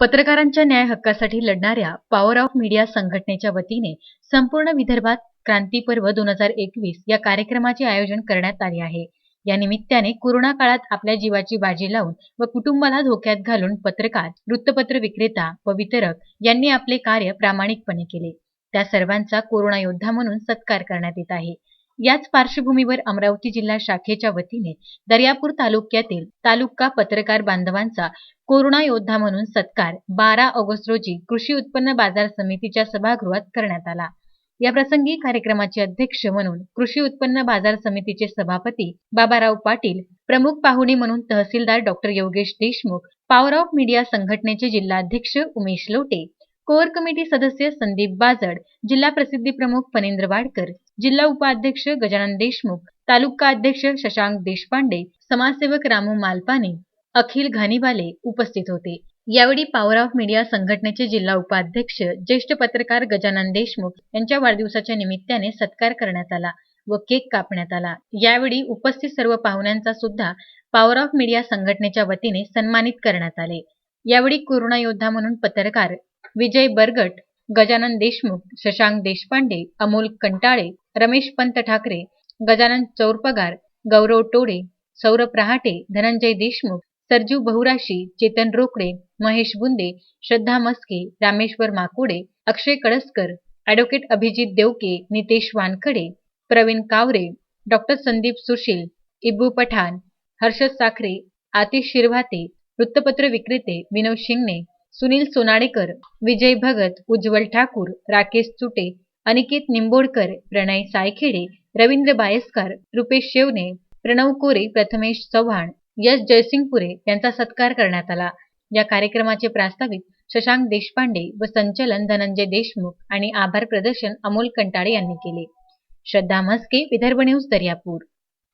पत्रकारांच्या न्याय हक्कासाठी लढणाऱ्या पॉवर ऑफ मीडिया संघटनेच्या वतीने संपूर्ण विदर्भात क्रांती पर्व दोन हजार एकवीस या कार्यक्रमाचे आयोजन करण्यात आले आहे. या निमित्ताने कोरोना काळात आपल्या जीवाची बाजी लावून व कुटुंबाला धोक्यात घालून पत्रकार वृत्तपत्र विक्रेता व वितरक यांनी आपले कार्य प्रामाणिकपणे केले. त्या सर्वांचा कोरोना योद्धा म्हणून सत्कार करण्यात येत आहे. याच पार्श्वभूमीवर अमरावती जिल्हा शाखेच्या वतीने दर्यापूर तालुक्यातील तालुका पत्रकार बांधवांचा कोरोना योद्धा म्हणून सत्कार बारा ऑगस्ट रोजी कृषी उत्पन्न बाजार समितीच्या सभागृहात करण्यात आला. या प्रसंगी कार्यक्रमाचे अध्यक्ष म्हणून कृषी उत्पन्न बाजार समितीचे सभापती बाबाराव पाटील प्रमुख पाहुणे म्हणून tehsildar doctor Yogesh Deshmukh Power of Media संघटनेचे जिल्हाध्यक्ष उमेश लोटे कोअर कमिटी सदस्य संदीप बाजड जिल्हा प्रसिद्धी प्रमुख फनेंद्र वाडकर जिल्हा उपाध्यक्ष गजानन देशमुख तालुका अध्यक्ष शशांक देशपांडे समाजसेवक रामू मालपाने अखिल घाणीवाले उपस्थित होते. यावेळी पॉवर ऑफ मीडिया संघटनेचे जिल्हा उपाध्यक्ष ज्येष्ठ पत्रकार गजानन देशमुख यांच्या वाढदिवसाच्या निमित्ताने सत्कार करण्यात आला व केक कापण्यात आला. यावेळी उपस्थित सर्व पाहुण्यांचा सुद्धा पॉवर ऑफ मीडिया संघटनेच्या वतीने सन्मानित करण्यात आले. यावेळी कोरोना योद्धा म्हणून पत्रकार विजय बरगट गजानन देशमुख शशांक देशपांडे अमोल कंटाळे रमेश पंत ठाकरे गजानन चौरपगार गौरव टोडे सौरभ रहाटे धनंजय देशमुख सरजू बहुराशी चेतन रोकडे महेश बुंदे श्रद्धा मस्के रामेश्वर माकुडे अक्षय कळसकर ॲडव्होकेट अभिजित देवके नितेश वानखडे प्रवीण कावरे डॉक्टर संदीप सुशील इब्बू पठाण हर्षद साखरे आतिश शिरभाते वृत्तपत्र विक्रेते विनोद शिंगणे सुनील सोनाडेकर विजय भगत उज्ज्वल ठाकूर राकेश चुटे अनिकेत निंबोडकर प्रणय सायखेडे रवींद्र बायस्कर रुपेश शेवणे प्रणव कोरे प्रथमेश चव्हाण यश जयसिंगपुरे यांचा सत्कार करण्यात आला. या कार्यक्रमाचे प्रास्ताविक शशांक देशपांडे व संचलन धनंजय देशमुख आणि आभार प्रदर्शन अमोल कंटाळे यांनी केले. श्रद्धा म्हस्के विदर्भ न्यूज दर्यापूर.